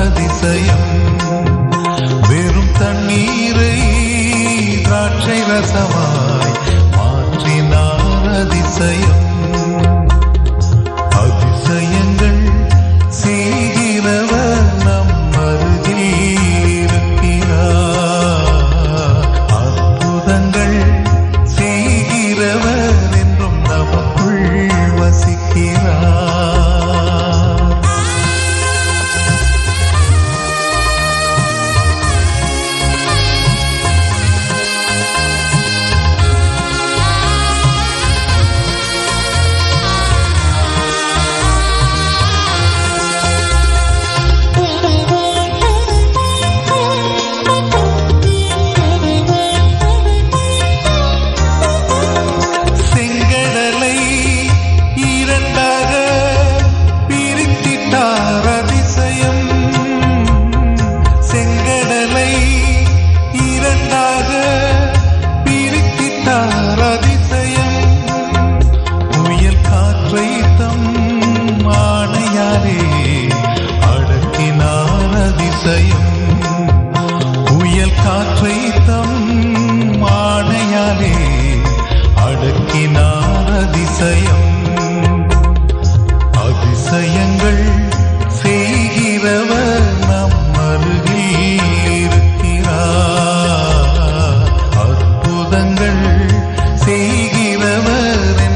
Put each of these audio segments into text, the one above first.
அதிசயம் வெறும் தண்ணீரை திராட்சை ரசமாய் மாற்றினார் அதிசயம். പെയ്കിനവർ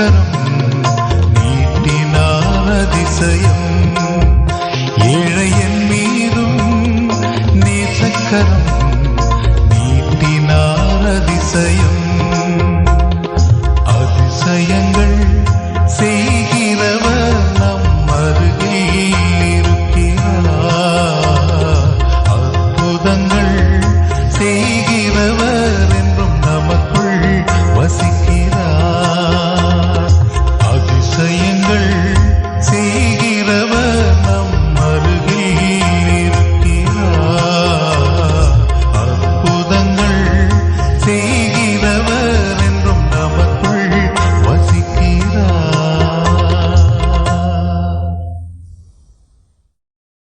കരം നീട്ടിനാതിശയം ഏഴയൻ മീതും നീസക്കരം നീട്ടിനാതിശയം